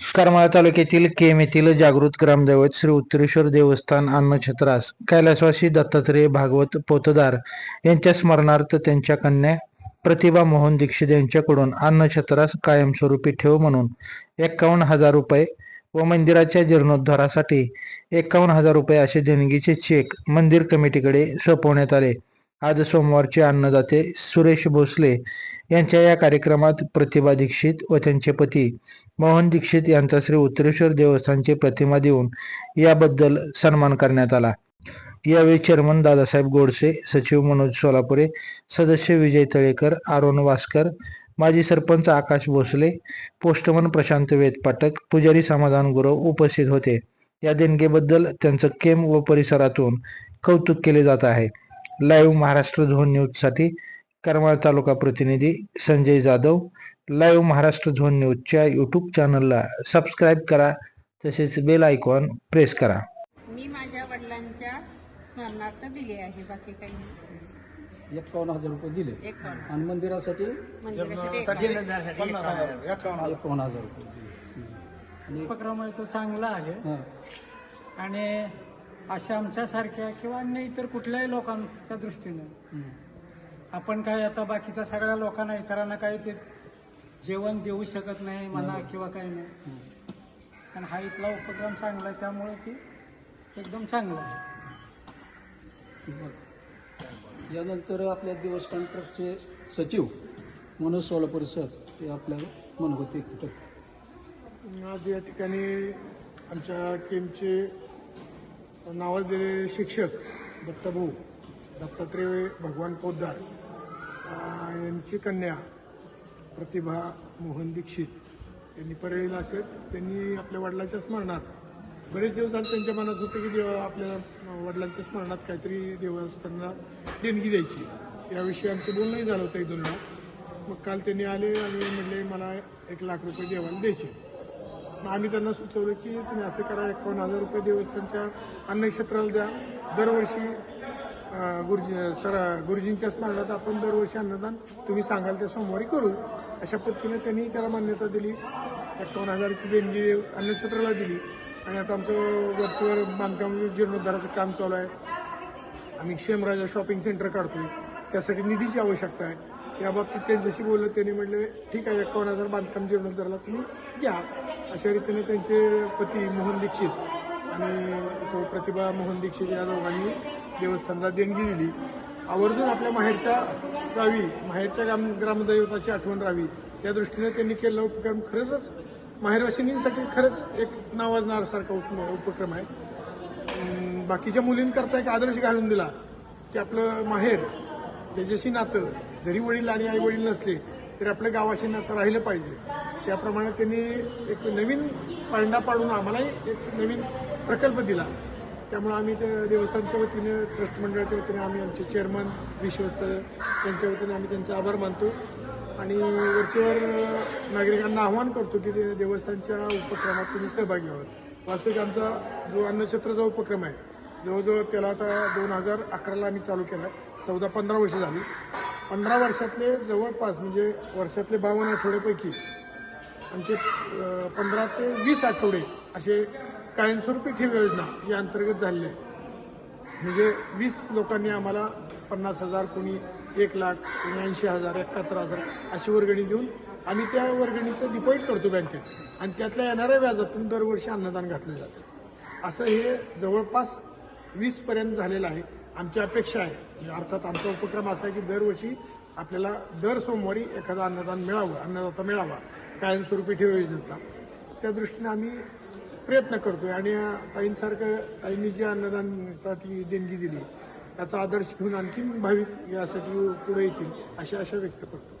करमाळा तालुक्यातील केम येथील जागृत ग्रामदैवत श्री उत्तरेश्वर देवस्थान अन्नछत्रास कैलासवासी दत्तात्रेय भागवत पोतदार यांच्या स्मरणार्थ त्यांच्या कन्या प्रतिभा मोहन दीक्षित यांच्याकडून अन्नछत्रास कायमस्वरूपी ठेव म्हणून एक्कावन्न हजार रुपये व मंदिराच्या जीर्णोद्धारासाठी एक्कावन्न हजार रुपये असे देणगीचे चेक मंदिर कमिटीकडे सोपवण्यात आले. आज सोमवारचे अन्नदाते सुरेश भोसले यांच्या या कार्यक्रमात प्रतिभा दीक्षित व त्यांचे पती मोहन दीक्षित यांचा श्री उत्तरेश्वर देवस्थानची प्रतिमा देऊन याबद्दल सन्मान करण्यात आला. यावेळी चेअरमन दादासाहेब गोडसे सचिव मनोज सोलापुरे सदस्य विजय तळेकर आरोन वासकर माजी सरपंच आकाश भोसले पोस्टमन प्रशांत वेदपाटक पुजारी समाधान गुरव उपस्थित होते. या देणगेबद्दल त्यांचं केम व परिसरातून कौतुक केले जात आहे. लाईव्ह महाराष्ट्र झोन न्यूजसाठी करमाळ तालुका प्रतिनिधी संजय जाधव. लाईव्ह महाराष्ट्र झोन न्यूजच्या यूट्यूब चॅनलला सबस्क्राईब करा तसेच बेल आयकॉन प्रेस करा. मी माझ्या वडिलांच्या स्मरणार्थ दिले आहे बाकी काही नाही. एकावन्न हजार रुपये दिले. आणि मंदिरासाठी. एकावन्न हजार. रुपये दिले. आणि उपक्रम आहे तो चांगला आहे. हां. आणि अशा आमच्यासारख्या किंवा अन्य इतर कुठल्याही लोकांच्या दृष्टीने हं. आपण काय आता बाकीच्या सगळ्या लोकांना इतरांना काही ते जेवण देऊ शकत नाही म्हणा किंवा काही नाही हं. पण हा इथला उपक्रम चांगला आहे त्यामुळे ती एकदम चांगला आहे बरं. यानंतर आपल्या देवस्थान ट्रस्टचे सचिव मनोज सोलापूर सर ते आपल्याला मनोगत व्यक्त करतात आज या ठिकाणी आमच्या केमचे नावाजलेले शिक्षक दत्ताभाऊ दत्तात्रेय भगवान पोद्दार. यांची कन्या प्रतिभा मोहन दीक्षित. यांनी परळीला असत त्यांनी आपल्या वडिलांच्या स्मरणात बरेच दिवस आले त्यांच्या मनात होते की देव आपल्या वडिलांच्या स्मरणात काहीतरी देवस्थांना देणगी द्यायची. याविषयी आमचं बोलणंही झालं होतं एक दोन वेळा मग काल त्यांनी आले आणि म्हणले मला एक लाख रुपये देवाला द्यायचे मग आम्ही त्यांना सुचवलं की तुम्ही असं करा एकावन्न हजार रुपये देवस्थानच्या अन्नक्षेत्राला द्या. दरवर्षी गुरुजी सर गुरुजींच्या स्मरणात आपण दरवर्षी अन्नदान तुम्ही सांगाल त्या सोमवारी करू. अशा पद्धतीने त्यांनी त्याला मान्यता दिली एकावन्न हजाराची देणगी अन्नक्षेत्राला दिली. आणि आता आमचं वरतीवर बांधकाम जीर्णोद्धाराचं काम चालू आहे. आम्ही शेमराजा शॉपिंग सेंटर काढतोय. त्यासाठी निधीची आवश्यकता आहे. या बाबतीत त्यांच्याशी बोललं त्यांनी म्हटलं ठीक आहे एकावन्न हजार बांधकाम जीर्णोद्धारला तुम्ही घ्या. अशा रीतीने त्यांचे पती मोहन दीक्षित आणि सौ प्रतिभा मोहन दीक्षित या दोघांनी देवस्थानला देणगी दिली. आवर्जून आपल्या माहेरच्या गावी माहेरच्या ग्राम ग्रामदैवताची आठवण राहावी. या दृष्टीने त्यांनी केलेला उपक्रम खरंच माहेरवासिनींसाठी खरंच एक नावाजणारसारखा उप उपक्रम आहे. बाकीच्या मुलींकरता एक आदर्श घालून दिला की आपलं माहेर त्याच्याशी नातं जरी वडील आणि आई वडील नसले तरी आपल्या गावाशी नातं राहिलं पाहिजे. त्याप्रमाणे त्यांनी एक नवीन पांडा पाडून आम्हालाही एक नवीन प्रकल्प दिला. त्यामुळे आम्ही त्या देवस्थानच्या वतीने ट्रस्ट मंडळाच्या वतीने आम्ही आमचे चेअरमन विश्वस्त त्यांच्या वतीने आम्ही त्यांचे आभार मानतो. आणि वरचेवर नागरिकांना आव्हान करतो की ते देवस्थानच्या उपक्रमात तुम्ही सहभागी व्हावं. वास्तविक आमचा जो अन्नक्षेत्राचा उपक्रम आहे जवळजवळ त्याला आता दोन हजार अकराला आम्ही चालू केला आहे चौदा पंधरा वर्ष झाली. पंधरा वर्षातले जवळपास म्हणजे वर्षातले बावन्न आठवड्यापैकी आमचे पंधरा ते वीस आठवडे असे कायमस्वरूपी ठेव योजना या अंतर्गत झालेली आहे म्हणजे वीस लोकांनी आम्हाला पन्नास हजार कोणी एक लाख कोणी ऐंशी हजार एकाहत्तर हजार अशी वर्गणी देऊन आम्ही त्या वर्गणीचं डिपॉझिट करतो बँकेत. आणि त्यातल्या येणाऱ्या व्याजातून दरवर्षी अन्नदान घातलं जातं. असं हे जवळपास वीसपर्यंत झालेलं आहे. आमची अपेक्षा आहे. म्हणजे अर्थात आमचा उपक्रम असा आहे की दरवर्षी आपल्याला दर सोमवारी एखादं अन्नदान मिळावं अन्नदाता मिळावा कायमस्वरूपी ठेव योजनेचा त्या दृष्टीने आम्ही प्रयत्न करतोय आणि ताईंसारखं ताईंनी जी अन्नदानचा ती देणगी दिली त्याचा आदर्श घेऊन आणखी भाविक यासाठी पुढे येतील अशी आशा व्यक्त करतो.